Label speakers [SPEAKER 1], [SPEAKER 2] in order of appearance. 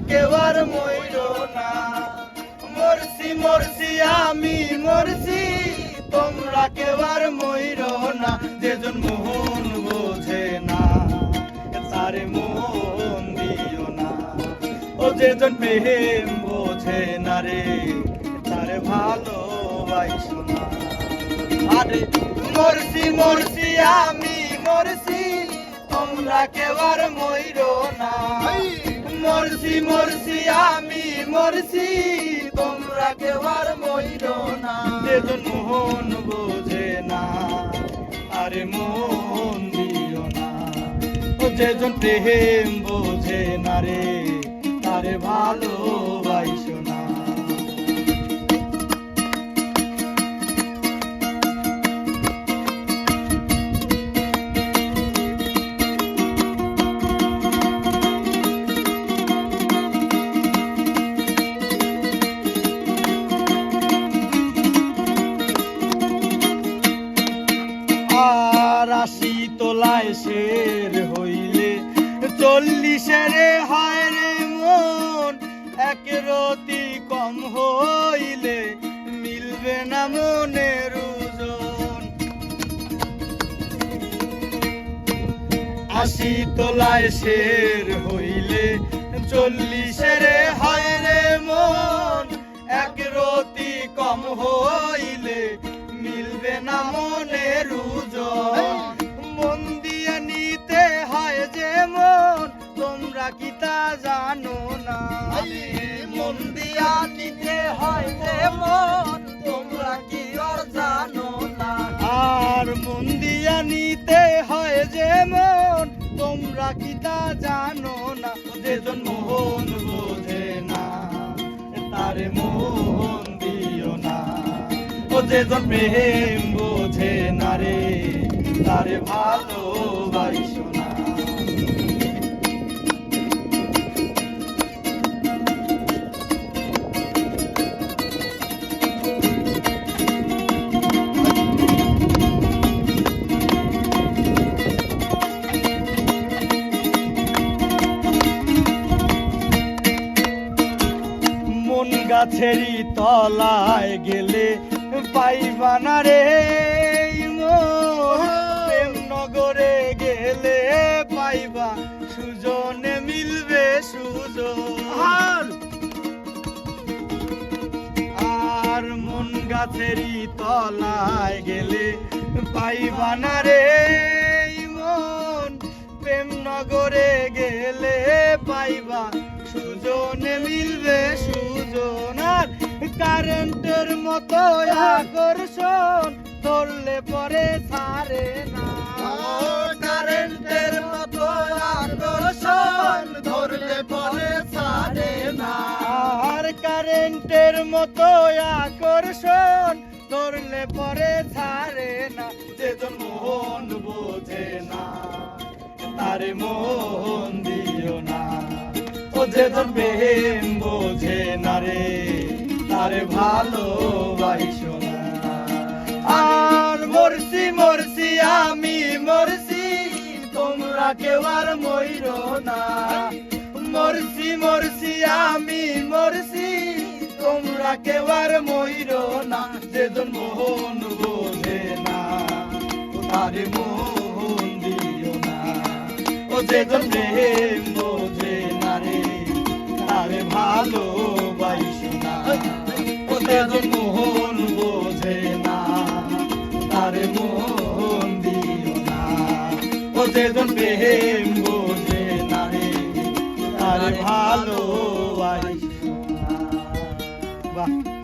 [SPEAKER 1] কেউ আর না। মরছি মরছি, আমি মরছি, তোমরা কেউ আর না। যেজন মোহন বোঝে না, তারে মন দিও না। ও যেজন প্রেম বোঝে না রে, তারে ভালোবাসো না। আরে, মরছি মরছি, আমি মরছি, তোমরা কেউ আর না। মরছি মরছি, আমি মরছি, তোমরা কেউ আর মইল না। যেজন মোহন বোঝে না, আরে মন দিও না। ও যেজন প্রেম বোঝে না রে, তারে ভালোবাসো না। আর আশি তোলায় শের হইলে। চল্লিশের হয় রে মন, এক রতি কম হইলে মিলবে না মনের ওজন। আশি তোলায় শের হইলে, চল্লিশের হয় রে মন, এক রতি কম হইলে মিলবে না মনের ওজন। তোমরা কি তা জানো না। মন দিয়া নিতে হয় যে মন তোমরা কি আর জানো না। আর মন দিয়া নিতে হয় যে মন তোমরা কি তা জানো না। যেজন মোহন বোঝে না তারে মোহন দিও না। ও যেজন প্রেম বোঝে না রে তারে ভালোবাসো না। গাছেরই তলায় গেলে পাইবা না রে প্রেম নগরে গেলে পাইবা সুজনে মিলবে সুজন। আর মন গাছেরই তলায় গেলে পাইবা না রে মন প্রেম নগরে গেলে পাইবা সুজনে মিলবে কারেন্টের মতো আকর্ষণ, ধরলে পরে ছাড়ে না। কারেন্টের মতো আকর্ষণ, ধরলে পরে ছাড়ে না। আর কারেন্টের মতো আকর্ষণ, ধরলে পরে ছাড়ে না। যেজন মোহন বোঝে না, তারে মোহন দিও না। ও যেজন প্রেম বোঝে না রে। তারে ভালোবাসো না। আর মরছি মরছি, আমি মরছি, তোমরা কেউ আর মইর না। মরছি মরছি, আমি মরছি, তোমরা কেউ আর মইর না। যেজন মোহন বোঝে না, তারে মোহন দিও না। ও যেজন বোঝে না রে, তারে ভালোবাসো ও যেজন প্রেম বোঝে না তার ভালো বাহ।